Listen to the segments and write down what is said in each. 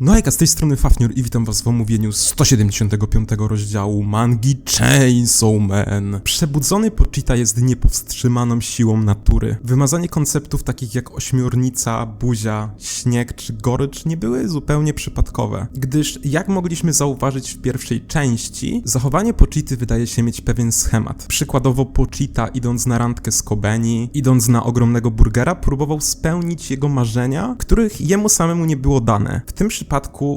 No hejka, z tej strony Fafnior i witam was w omówieniu 175 rozdziału mangi Chainsaw Man. Przebudzony Pochita jest niepowstrzymaną siłą natury. Wymazanie konceptów takich jak ośmiornica, buzia, śnieg czy gorycz nie były zupełnie przypadkowe, gdyż jak mogliśmy zauważyć w pierwszej części, zachowanie Pochity wydaje się mieć pewien schemat. Przykładowo Pochita idąc na randkę z Kobeni, idąc na ogromnego burgera, próbował spełnić jego marzenia, których jemu samemu nie było dane. W tym przypadku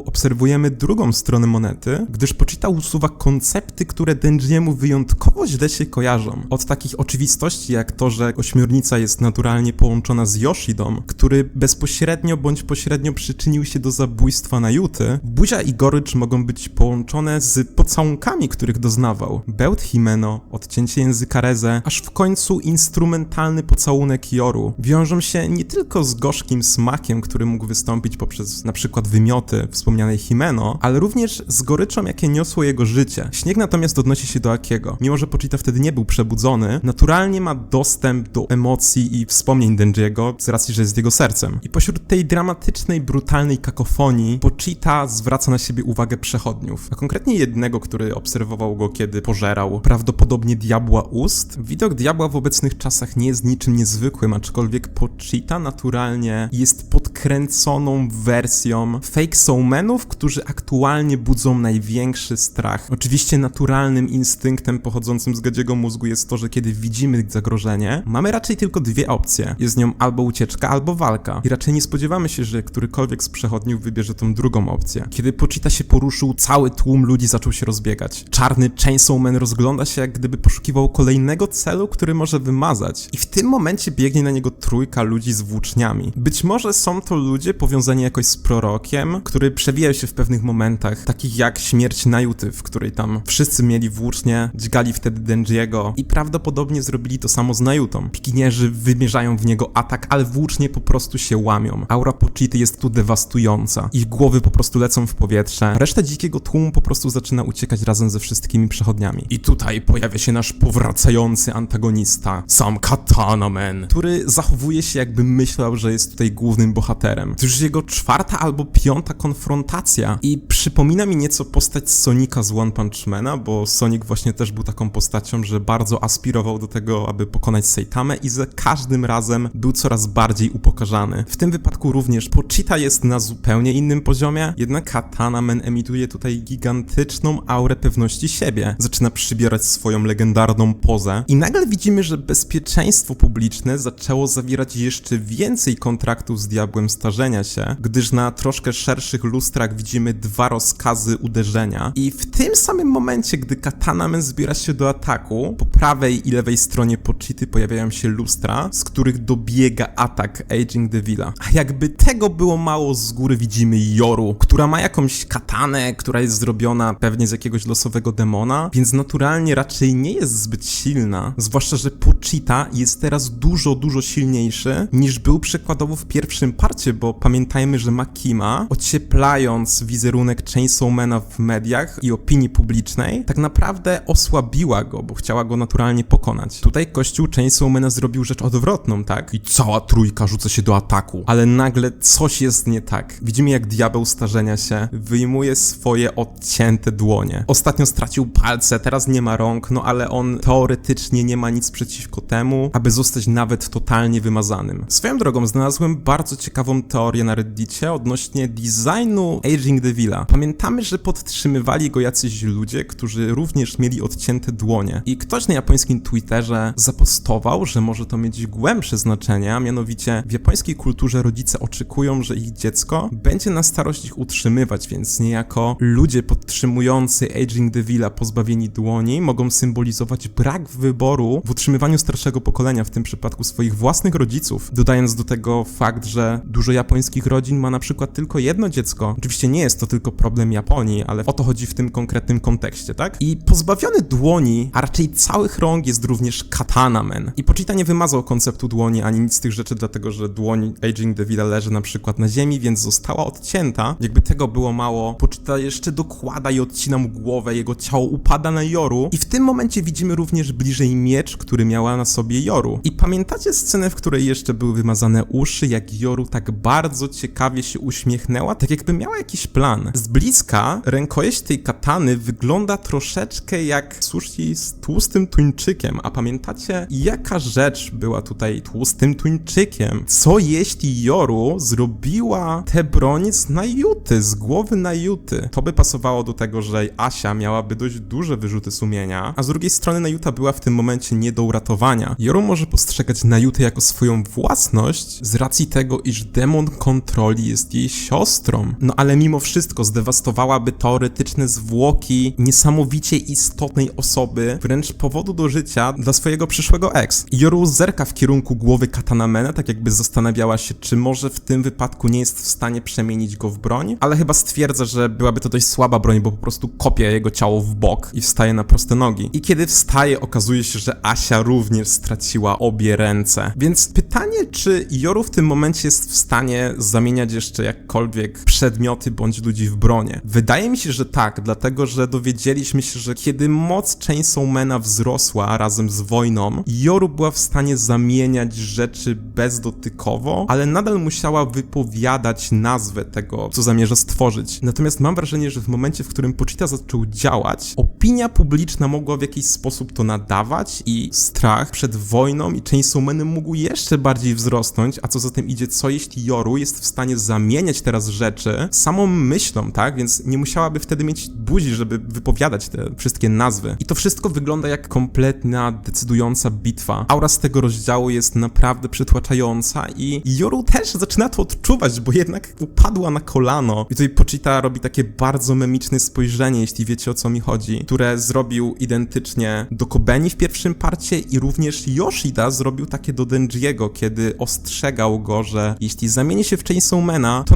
obserwujemy drugą stronę monety, gdyż Pochita usuwa koncepty, które Denjiemu wyjątkowo źle się kojarzą. Od takich oczywistości jak to, że ośmiornica jest naturalnie połączona z Yoshidą, który bezpośrednio bądź pośrednio przyczynił się do zabójstwa Najuty, Buzia i Gorycz mogą być połączone z pocałunkami, których doznawał. Bełt Himeno, odcięcie języka Reze, aż w końcu instrumentalny pocałunek Joru wiążą się nie tylko z gorzkim smakiem, który mógł wystąpić poprzez na przykład wymioty wspomnianej Himeno, ale również z goryczą, jakie niosło jego życie. Śnieg natomiast odnosi się do Akiego. Mimo, że Pochita wtedy nie był przebudzony, naturalnie ma dostęp do emocji i wspomnień Denjiego z racji, że jest jego sercem. I pośród tej dramatycznej, brutalnej kakofonii Pochita zwraca na siebie uwagę przechodniów, a konkretnie jednego, który obserwował go, kiedy pożerał prawdopodobnie diabła ust. Widok diabła w obecnych czasach nie jest niczym niezwykłym, aczkolwiek Pochita naturalnie jest podkręconą wersją fake soulmenów, którzy aktualnie budzą największy strach. Oczywiście naturalnym instynktem pochodzącym z gadziego mózgu jest to, że kiedy widzimy zagrożenie, mamy raczej tylko dwie opcje. Jest nią albo ucieczka, albo walka. I raczej nie spodziewamy się, że którykolwiek z przechodniów wybierze tą drugą opcję. Kiedy Pochita się poruszył, cały tłum ludzi zaczął się rozbiegać. Czarny Chainsawman rozgląda się, jak gdyby poszukiwał kolejnego celu, który może wymazać. I w tym momencie biegnie na niego trójka ludzi z włóczniami. Być może są to ludzie powiązani jakoś z prorokiem, który przewijał się w pewnych momentach, takich jak śmierć Najuty, w której tam wszyscy mieli włócznie, dźgali wtedy Denjiego i prawdopodobnie zrobili to samo z Najutą. Pikinierzy wymierzają w niego atak, ale włócznie po prostu się łamią. Aura Pochity jest tu dewastująca. Ich głowy po prostu lecą w powietrze. Reszta dzikiego tłumu po prostu zaczyna uciekać razem ze wszystkimi przechodniami. I tutaj pojawia się nasz powracający antagonista, sam Katana Man, który zachowuje się jakby myślał, że jest tutaj głównym bohaterem. To już jego czwarta albo piąta konfrontacja i przypomina mi nieco postać Sonika z One Punch Mana, bo Sonic właśnie też był taką postacią, że bardzo aspirował do tego, aby pokonać Seitamę i za każdym razem był coraz bardziej upokarzany. W tym wypadku również Pochita jest na zupełnie innym poziomie, jednak Katana Man emituje tutaj gigantyczną aurę pewności siebie. Zaczyna przybierać swoją legendarną pozę i nagle widzimy, że bezpieczeństwo publiczne zaczęło zawierać jeszcze więcej kontraktów z diabłem starzenia się, gdyż na troszkę szerszych lustrach widzimy dwa rozkazy uderzenia i w tym samym momencie, gdy Katana Man zbiera się do ataku, po prawej i lewej stronie Pochity pojawiają się lustra, z których dobiega atak Aging Devila. A jakby tego było mało, z góry widzimy Yoru, która ma jakąś katanę, która jest zrobiona pewnie z jakiegoś losowego demona, więc naturalnie raczej nie jest zbyt silna, zwłaszcza, że Pochita jest teraz dużo, dużo silniejszy niż był przykładowo w pierwszym parcie, bo pamiętajmy, że Makima, ocieplając wizerunek Chainsawmana w mediach i opinii publicznej, tak naprawdę osłabiła go, bo chciała go naturalnie pokonać. Tutaj kościół Chainsawmana zrobił rzecz odwrotną, tak? I cała trójka rzuca się do ataku, ale nagle coś jest nie tak. Widzimy jak diabeł starzenia się wyjmuje swoje odcięte dłonie. Ostatnio stracił palce, teraz nie ma rąk, no ale on teoretycznie nie ma nic przeciwko temu, aby zostać nawet totalnie wymazanym. Swoją drogą znalazłem bardzo ciekawą teorię na reddicie odnośnie designu Aging Devila. Pamiętamy, że podtrzymywali go jacyś ludzie, którzy również mieli odcięte dłonie. I ktoś na japońskim Twitterze zapostował, że może to mieć głębsze znaczenie, a mianowicie w japońskiej kulturze rodzice oczekują, że ich dziecko będzie na starość ich utrzymywać, więc niejako ludzie podtrzymujący Aging Devila pozbawieni dłoni mogą symbolizować brak wyboru w utrzymywaniu starszego pokolenia, w tym przypadku swoich własnych rodziców, dodając do tego fakt, że dużo japońskich rodzin ma na przykład tylko jedno dziecko. Oczywiście nie jest to tylko problem Japonii, ale o to chodzi w tym konkretnym kontekście, tak? I pozbawiony dłoni, a raczej całych rąk jest również Katana Man. I Pochita nie wymazał konceptu dłoni ani nic z tych rzeczy, dlatego że dłoń Aging Devila leży na przykład na ziemi, więc została odcięta. Jakby tego było mało, Pochita jeszcze dokłada i odcina mu głowę, jego ciało upada na Joru i w tym momencie widzimy również bliżej miecz, który miała na sobie Joru. I pamiętacie scenę, w której jeszcze były wymazane uszy, jak Joru tak bardzo ciekawie się uśmiechnęła tak jakby miała jakiś plan. Z bliska rękojeść tej katany wygląda troszeczkę jak sushi z tłustym tuńczykiem, a pamiętacie jaka rzecz była tutaj tłustym tuńczykiem? Co jeśli Joru zrobiła tę broń z Najuty, z głowy Najuty? To by pasowało do tego, że Asia miałaby dość duże wyrzuty sumienia, a z drugiej strony Najuta była w tym momencie nie do uratowania. Joru może postrzegać Najutę jako swoją własność z racji tego, iż demon kontroli jest jej siostrą. No ale mimo wszystko zdewastowałaby teoretyczne zwłoki niesamowicie istotnej osoby, wręcz powodu do życia dla swojego przyszłego ex. Joru zerka w kierunku głowy Katanamena, tak jakby zastanawiała się, czy może w tym wypadku nie jest w stanie przemienić go w broń, ale chyba stwierdza, że byłaby to dość słaba broń, bo po prostu kopie jego ciało w bok i wstaje na proste nogi. I kiedy wstaje, okazuje się, że Asia również straciła obie ręce. Więc pytanie, czy Joru w tym momencie jest w stanie zamieniać jeszcze jakkolwiek przedmioty bądź ludzi w bronię? Wydaje mi się, że tak, dlatego że dowiedzieliśmy się, że kiedy moc Chainsawmana wzrosła razem z wojną, Joru była w stanie zamieniać rzeczy bezdotykowo, ale nadal musiała wypowiadać nazwę tego, co zamierza stworzyć. Natomiast mam wrażenie, że w momencie, w którym Pochita zaczął działać, opinia publiczna mogła w jakiś sposób to nadawać i strach przed wojną i Chainsawmanem mógł jeszcze bardziej wzrosnąć, a co za tym idzie, co jeśli Joru jest w stanie zamieniać teraz rzeczy samą myślą, tak? Więc nie musiałaby wtedy mieć buzi, żeby wypowiadać te wszystkie nazwy. I to wszystko wygląda jak kompletna, decydująca bitwa. Aura z tego rozdziału jest naprawdę przytłaczająca i Joru też zaczyna to odczuwać, bo jednak upadła na kolano. I tutaj Pochita robi takie bardzo memiczne spojrzenie, jeśli wiecie o co mi chodzi, które zrobił identycznie do Kobeni w pierwszym parcie i również Yoshida zrobił takie do Denjiego, kiedy ostrzegał go, że jeśli zamieni się w Chainsawmana, to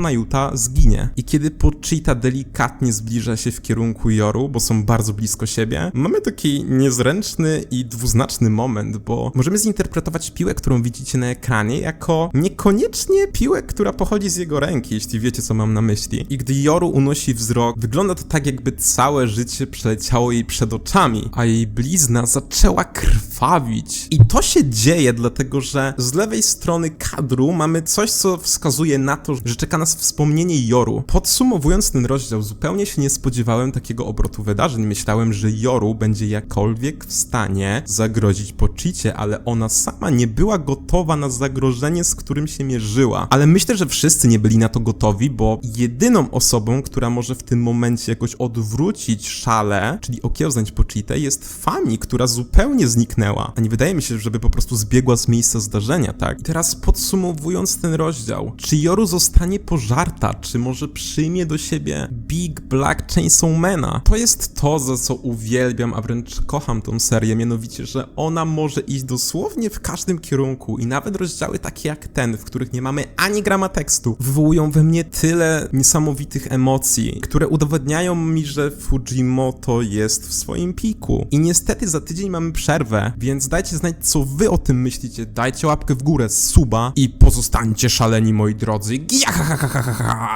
Zginie. I kiedy Pochita delikatnie zbliża się w kierunku Yoru, bo są bardzo blisko siebie, mamy taki niezręczny i dwuznaczny moment, bo możemy zinterpretować piłę, którą widzicie na ekranie, jako niekoniecznie piłę, która pochodzi z jego ręki, jeśli wiecie, co mam na myśli. I gdy Joru unosi wzrok, wygląda to tak, jakby całe życie przeleciało jej przed oczami, a jej blizna zaczęła krwawić. I to się dzieje, dlatego że z lewej strony kadru mamy coś, co wskazuje na to, że czeka nas wspomnienie Joru. Podsumowując ten rozdział, zupełnie się nie spodziewałem takiego obrotu wydarzeń. Myślałem, że Joru będzie jakkolwiek w stanie zagrozić Pochicie, ale ona sama nie była gotowa na zagrożenie, z którym się mierzyła. Ale myślę, że wszyscy nie byli na to gotowi, bo jedyną osobą, która może w tym momencie jakoś odwrócić szale, czyli okiełznać Pochitę, jest Fami, która zupełnie zniknęła. A nie wydaje mi się, żeby po prostu zbiegła z miejsca zdarzenia, tak? I teraz podsumowując ten rozdział, czy Joru zostanie pożarta, czy może przyjmie do siebie Big Black Chainsawmana? To jest to, za co uwielbiam, a wręcz kocham tą serię, mianowicie, że ona może iść dosłownie w każdym kierunku i nawet rozdziały takie jak ten, w których nie mamy ani grama tekstu, wywołują we mnie tyle niesamowitych emocji, które udowadniają mi, że Fujimoto jest w swoim piku. I niestety za tydzień mamy przerwę, więc dajcie znać, co wy o tym myślicie. Dajcie łapkę w górę, suba i pozostańcie szaleni, moi drodzy. Giahahahaha.